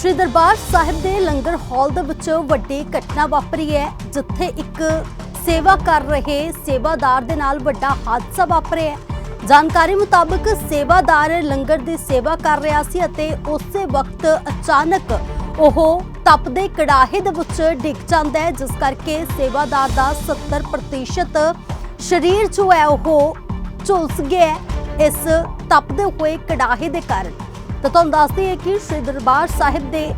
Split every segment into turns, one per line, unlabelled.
ਸ਼੍ਰੀ ਦਰਬਾਰ ਸਾਹਿਬ ਦੇ ਲੰਗਰ ਹਾਲ ਦੇ ਵਿੱਚ ਵੱਡੀ ਘਟਨਾ ਵਾਪਰੀ ਹੈ, ਜਿੱਥੇ ਇੱਕ ਸੇਵਾ ਕਰ ਰਹੇ ਸੇਵਾਦਾਰ ਦੇ ਨਾਲ ਵੱਡਾ ਹਾਦਸਾ ਵਾਪਰਿਆ ਹੈ। ਜਾਣਕਾਰੀ ਮੁਤਾਬਕ ਸੇਵਾਦਾਰ ਲੰਗਰ ਦੀ ਸੇਵਾ ਕਰ ਰਿਹਾ ਸੀ ਅਤੇ ਉਸੇ ਵਕਤ ਅਚਾਨਕ ਉਹ ਤਪਦੇ ਕੜਾਹੇ ਦੇ ਵਿੱਚ ਡਿੱਗ ਜਾਂਦਾ ਹੈ, ਜਿਸ ਕਰਕੇ ਸੇਵਾਦਾਰ ਦਾ 70% ਸਰੀਰ ਜੋ ਹੈ, ਉਹ ਝੁਲਸ ਗਿਆ ਇਸ ਤਪਦੇ ਹੋਏ ਕੜਾਹੇ ਦੇ ਕਾਰਨ ਤਾਂ ਤੁਹਾਨੂੰ ਦੱਸਦੀ ਹੈ ਕਿ ਸ੍ਰੀ ਦਰਬਾਰ ਸਾਹਿਬ ਦੇ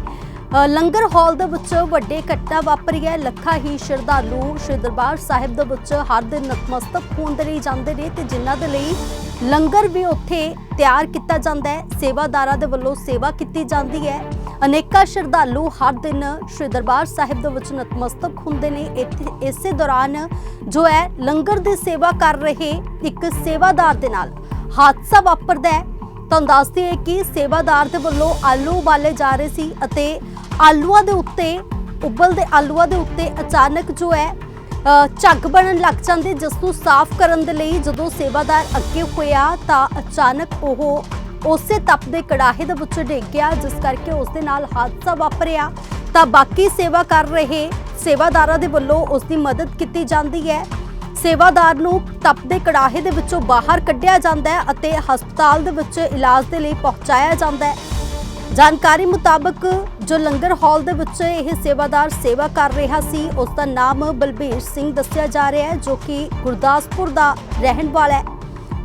ਲੰਗਰ ਹਾਲ ਦੇ ਵਿੱਚ ਵੱਡੇ ਘਟਨਾ ਵਾਪਰੀ ਹੈ। ਲੱਖਾਂ ਹੀ ਸ਼ਰਧਾਲੂ ਸ੍ਰੀ ਦਰਬਾਰ ਸਾਹਿਬ ਦੇ ਵਿੱਚ ਹਰ ਦਿਨ ਨਤਮਸਤਕ ਹੋਣ ਦੇ ਲਈ ਜਾਂਦੇ ਨੇ ਤੇ ਜਿਨ੍ਹਾਂ ਦੇ ਲਈ ਲੰਗਰ ਵੀ ਉੱਥੇ ਤਿਆਰ ਕੀਤਾ ਜਾਂਦਾ ਹੈ। ਸੇਵਾਦਾਰਾਂ ਦੇ ਵੱਲੋਂ ਸੇਵਾ ਕੀਤੀ ਜਾਂਦੀ ਹੈ। ਅਨੇਕਾਂ ਸ਼ਰਧਾਲੂ ਹਰ ਦਿਨ ਸ੍ਰੀ ਦਰਬਾਰ ਸਾਹਿਬ ਦੇ ਵਿੱਚ ਨਤਮਸਤਕ ਹੁੰਦੇ ਨੇ। ਇੱਥੇ, ਇਸੇ ਦੌਰਾਨ ਜੋ ਹੈ, ਲੰਗਰ ਦੀ ਸੇਵਾ ਕਰ ਰਹੇ ਇੱਕ ਸੇਵਾਦਾਰ ਦੇ ਨਾਲ ਹਾਦਸਾ ਵਾਪਰਦਾ ਹੈ। ਤੁਹਾਨੂੰ ਦੱਸਦੀ ਹੈ ਕਿ ਸੇਵਾਦਾਰ ਦੇ ਵੱਲੋਂ ਆਲੂ ਉਬਾਲੇ ਜਾ ਰਹੇ ਸੀ ਅਤੇ ਆਲੂਆਂ ਦੇ ਉੱਤੇ, ਉਬਲਦੇ ਆਲੂਆਂ ਦੇ ਉੱਤੇ ਅਚਾਨਕ ਜੋ ਹੈ ਝੱਗ ਬਣਨ ਲੱਗ ਜਾਂਦੀ, ਜਿਸ ਨੂੰ ਸਾਫ਼ ਕਰਨ ਦੇ ਲਈ ਜਦੋਂ ਸੇਵਾਦਾਰ ਅੱਗੇ ਹੋਇਆ ਤਾਂ ਅਚਾਨਕ ਉਹ ਉਸੇ ਤਪਦੇ ਕੜਾਹੇ ਦੇ ਵਿੱਚ ਡਿੱਗ ਗਿਆ, ਜਿਸ ਕਰਕੇ ਉਸ ਦੇ ਨਾਲ ਹਾਦਸਾ ਵਾਪਰਿਆ। ਤਾਂ ਬਾਕੀ ਸੇਵਾ ਕਰ ਰਹੇ ਸੇਵਾਦਾਰਾਂ ਦੇ ਵੱਲੋਂ ਉਸ ਦੀ ਮਦਦ ਕੀਤੀ ਜਾਂਦੀ ਹੈ। ਸੇਵਾਦਾਰ ਨੂੰ ਤਪਦੇ ਕੜਾਹੇ ਦੇ ਵਿੱਚੋਂ ਬਾਹਰ ਕੱਢਿਆ ਜਾਂਦਾ ਹੈ ਅਤੇ ਹਸਪਤਾਲ ਦੇ ਵਿੱਚ ਇਲਾਜ ਦੇ ਲਈ ਪਹੁੰਚਾਇਆ ਜਾਂਦਾ ਹੈ। ਜਾਣਕਾਰੀ ਮੁਤਾਬਕ ਜੋ ਲੰਗਰ ਹਾਲ ਦੇ ਵਿੱਚ ਇਹ ਸੇਵਾਦਾਰ ਸੇਵਾ ਕਰ ਰਿਹਾ ਸੀ ਉਸ ਦਾ ਨਾਮ ਬਲਬੀਰ ਸਿੰਘ ਦੱਸਿਆ ਜਾ ਰਿਹਾ ਹੈ, ਜੋ ਕਿ ਗੁਰਦਾਸਪੁਰ ਦਾ ਰਹਿਣ ਵਾਲਾ ਹੈ।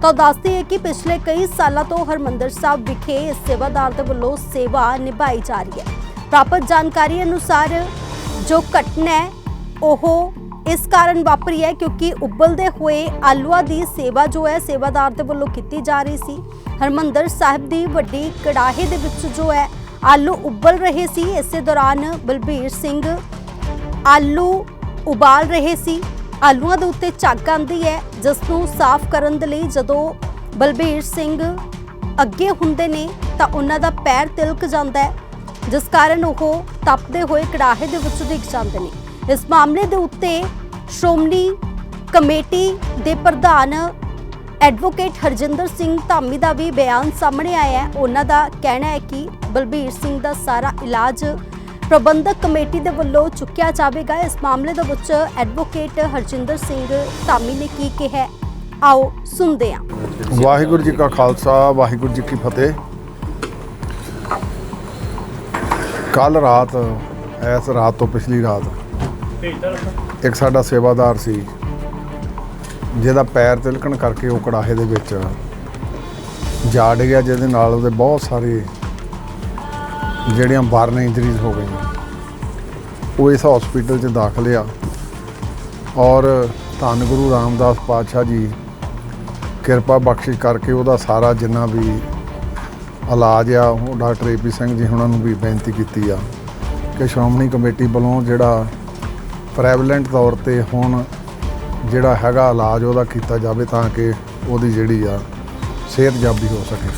ਤਾਂ ਦੱਸਦੀ ਹੈ ਕਿ ਪਿਛਲੇ ਕਈ ਸਾਲਾਂ ਤੋਂ ਹਰਮੰਦਰ ਸਾਹਿਬ ਵਿਖੇ ਇਸ ਸੇਵਾਦਾਰ ਦੇ ਵੱਲੋਂ ਸੇਵਾ ਨਿਭਾਈ ਜਾ ਰਹੀ ਹੈ। ਪ੍ਰਾਪਤ ਜਾਣਕਾਰੀ ਅਨੁਸਾਰ ਜੋ ਘਟਨਾ ਹੈ, ਉਹ ਇਸ ਕਾਰਨ ਵਾਪਰੀ ਹੈ ਕਿਉਂਕਿ ਉਬਲਦੇ ਹੋਏ ਆਲੂਆਂ ਦੀ ਸੇਵਾ ਜੋ ਹੈ ਸੇਵਾਦਾਰ ਦੇ ਵੱਲੋਂ ਕੀਤੀ ਜਾ ਰਹੀ ਸੀ। ਹਰਮੰਦਰ ਸਾਹਿਬ ਦੀ ਵੱਡੀ ਕੜਾਹੇ ਦੇ ਵਿੱਚ ਜੋ ਹੈ ਆਲੂ ਉਬਲ ਰਹੇ ਸੀ, ਇਸੇ ਦੌਰਾਨ ਬਲਬੀਰ ਸਿੰਘ ਆਲੂ ਉਬਾਲ ਰਹੇ ਸੀ। ਆਲੂਆਂ ਦੇ ਉੱਤੇ ਝੱਗ ਆਂਦੀ ਹੈ, ਜਿਸ ਨੂੰ ਸਾਫ਼ ਕਰਨ ਦੇ ਲਈ ਜਦੋਂ ਬਲਬੀਰ ਸਿੰਘ ਅੱਗੇ ਹੁੰਦੇ ਨੇ ਤਾਂ ਉਹਨਾਂ ਦਾ ਪੈਰ ਤਿਲਕ ਜਾਂਦਾ ਹੈ, ਜਿਸ ਕਾਰਨ ਉਹ ਤਪਦੇ ਹੋਏ ਕੜਾਹੇ ਦੇ ਵਿੱਚ ਡਿੱਗ ਜਾਂਦੇ ਨੇ। ਇਸ ਮਾਮਲੇ ਦੇ ਉੱਤੇ ਸ਼੍ਰੋਮਣੀ ਕਮੇਟੀ ਦੇ ਪ੍ਰਧਾਨ ਐਡਵੋਕੇਟ ਹਰਜਿੰਦਰ ਸਿੰਘ ਧਾਮੀ ਦਾ ਵੀ ਬਿਆਨ ਸਾਹਮਣੇ ਆਇਆ ਹੈ। ਉਹਨਾਂ ਦਾ ਕਹਿਣਾ ਹੈ ਕਿ ਬਲਬੀਰ ਸਿੰਘ ਦਾ ਸਾਰਾ ਇਲਾਜ ਪ੍ਰਬੰਧਕ ਕਮੇਟੀ ਦੇ ਵੱਲੋਂ ਚੁੱਕਿਆ ਜਾਵੇਗਾ। ਇਸ ਮਾਮਲੇ ਦੇ ਵਿੱਚ ਐਡਵੋਕੇਟ ਹਰਜਿੰਦਰ ਸਿੰਘ ਧਾਮੀ ਨੇ ਕੀ ਕਿਹਾ ਆਓ ਸੁਣਦੇ ਹਾਂ।
ਵਾਹਿਗੁਰੂ ਜੀ ਕਾ ਖਾਲਸਾ, ਵਾਹਿਗੁਰੂ ਜੀ ਕੀ ਫਤਿਹ। ਕੱਲ ਰਾਤ, ਐਸ ਰਾਤ ਤੋਂ ਪਿਛਲੀ ਰਾਤ ਇੱਕ ਸਾਡਾ ਸੇਵਾਦਾਰ ਸੀ, ਜਿਹਦਾ ਪੈਰ ਤਿਲਕਣ ਕਰਕੇ ਉਹ ਕੜਾਹੇ ਦੇ ਵਿੱਚ ਜਾੜ ਗਿਆ, ਜਿਹਦੇ ਨਾਲ ਉਹਦੇ ਬਹੁਤ ਸਾਰੇ ਜਿਹੜੀਆਂ ਬਰਨ ਇੰਜਰੀਜ਼ ਹੋ ਗਈਆਂ। ਉਹ ਇਸ ਹਸਪੀਟਲ 'ਚ ਦਾਖਲ ਆ। ਔਰ ਧੰਨ ਗੁਰੂ ਰਾਮਦਾਸ ਪਾਤਸ਼ਾਹ ਜੀ ਕਿਰਪਾ ਬਖਸ਼ਿਸ਼ ਕਰਕੇ ਉਹਦਾ ਸਾਰਾ ਜਿੰਨਾ ਵੀ ਇਲਾਜ ਆ, ਉਹ ਡਾਕਟਰ ਏਪੀ ਸਿੰਘ ਜੀ ਉਹਨਾਂ ਨੂੰ ਵੀ ਬੇਨਤੀ ਕੀਤੀ ਆ ਕਿ ਸ਼੍ਰੋਮਣੀ ਕਮੇਟੀ ਵੱਲੋਂ ਜਿਹੜਾ ਪ੍ਰੈਵਲੈਂਟ ਤੌਰ ਤੇ ਹੁਣ ਜਿਹੜਾ ਹੈਗਾ ਇਲਾਜ ਉਹਦਾ ਕੀਤਾ ਜਾਵੇ ਤਾਂ ਕਿ ਉਹਦੀ ਜਿਹੜੀ ਆ ਸਿਹਤਯਾਬੀ ਹੋ ਸਕੇ।